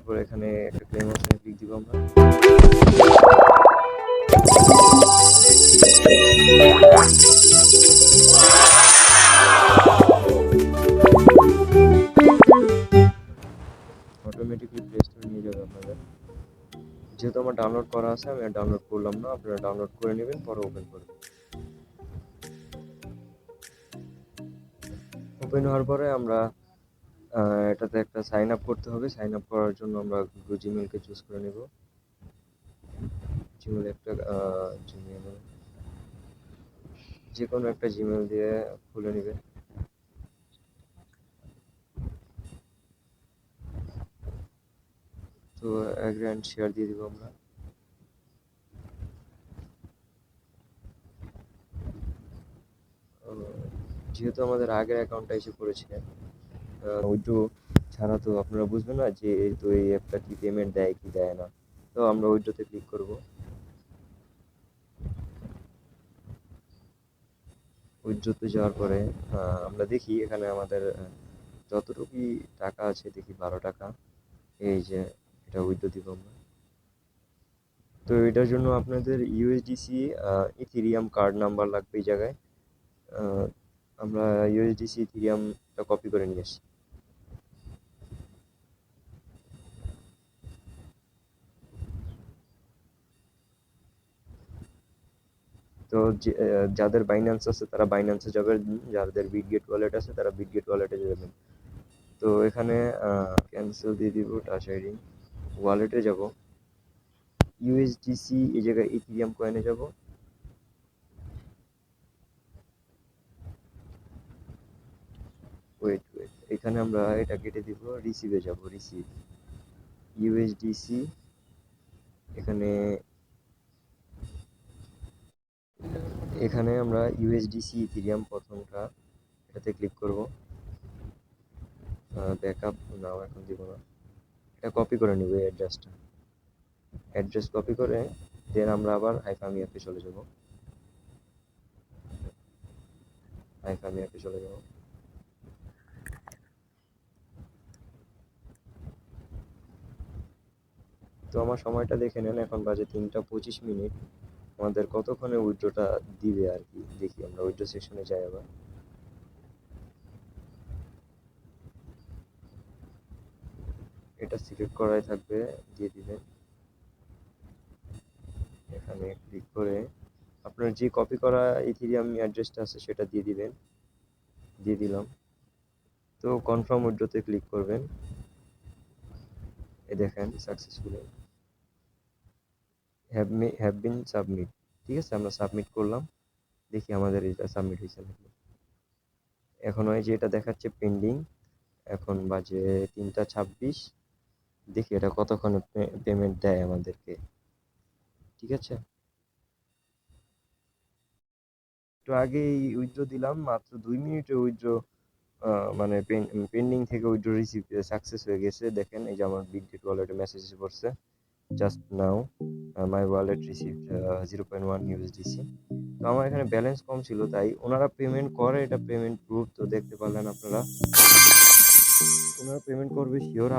তারপর এখানে একটা ক্লেম অপশনে ক্লিক দিব আমরা। অটোমেটিকলি প্লে স্টোরে নিয়ে যাবে আপনাদের। যেহেতু আমার ডাউনলোড করা আছে, আমি ডাউনলোড করলাম না, আপনারা ডাউনলোড করে নেবেন, পরে ওপেন করবেন ওপেন হওয়ার পরে আমরা এটাতে একটা সাইন আপ করতে হবে। সাইন আপ করার জন্য আমরা জিমেলকে চুজ করে নেব। জিমেল একটা জিমেল যে কোনো একটা জিমেল দিয়ে খুলে নেবে। তো অ্যাগ্রি শেয়ার দিয়ে দিব আমরা। যেহেতু আমাদের আগের অ্যাকাউন্টটা এসে পড়েছে উইড্রো ছাড়া তো আপনারা বুঝবেন না যে এই তো এই অ্যাপটা কি পেমেন্ট দেয়, কি দেয় না। তো আমরা উইড্রোতে ক্লিক করব। উইড্রোতে যাওয়ার পরে আমরা দেখি এখানে আমাদের যতটুকুই টাকা আছে, দেখি বারো টাকা। এই যে এটা উইড্রো দিব আমরা। তো এটার জন্য আপনাদের ইউএসডিসি ইথিরিয়াম কার্ড নাম্বার লাগবে এই জায়গায়। আমরা ইউএসডিসি ইথিরিয়ামটা কপি করে নিয়ে আসি তো যাদের বাইন্যান্স আছে তারা বাইন্যান্সে যাবেন যাদের বিটগেট ওয়ালেট আছে তারা বিটগেট ওয়ালেটে যাবেন তো এখানে ক্যান্সেল দিয়ে দিব টাচ আইডি ওয়ালেটে যাব। ইউএসডিসি এই জায়গায় ইথিরিয়াম কয়েনে যাব। ওয়েট ওয়েট এখানে আমরা এটা কেটে দিব রিসিভে যাব রিসিভ ইউএসডিসি এখানে এখানে আমরা ইউএসডিসি ইথিরিয়াম প্রথমটা এটাতে ক্লিক করব। ব্যাকআপ নাও এখন দিব না। এটা কপি করে নিব এই অ্যাড্রেসটা অ্যাড্রেস কপি করে দেন আমরা আবার হাইফামি অ্যাপে চলে যাব। হাইফামি অ্যাপে চলে যাব। তো আমার সময়টা দেখে নেন, এখন বাজে তিনটা পঁচিশ মিনিট। আমাদের কতক্ষণে উইড্রোটা দিবে আর কি? দেখি, আমরা উইড্রো সেকশনে যাই আবার। এটা সিলেক্ট করাই থাকবে, দিয়ে দিবেন এখানে ক্লিক করে আপনার যে কপি করা ইথিরিয়াম অ্যাড্রেসটা আছে সেটা দিয়ে দিবেন। দিয়ে দিলাম। তো কনফার্ম উইড্রোতে ক্লিক করবেন। এ দেখেন successfully have me have been submit ঠিক আছে? আমরা সাবমিট করলাম। দেখি আমাদের এটা সাবমিট হয়েছে নাকি? এখন ওই যে এটা দেখাচ্ছে পেন্ডিং এখন বাজে তিনটা ছাব্বিশ। দেখি এটা কতক্ষণে পেমেন্ট দেয় আমাদেরকে। ঠিক আছে? একটু আগেই উইথড্র দিলাম, মাত্র দুই মিনিটে উইথড্র মানে পেন্ডিং থেকে উইথড্র রিসিভ সাকসেস হয়ে গেছে। দেখেন এই যে আমার বিগডেট ওয়ালেটে মেসেজ এসে পড়ছে just now my wallet receive zero point one USDC তো আমার এখানে ব্যালেন্স কম ছিল, তাই ওনারা পেমেন্ট করে, এটা পেমেন্ট প্রুফ তো দেখতে পারলেন আপনারা। ওনারা পেমেন্ট করবে শিওর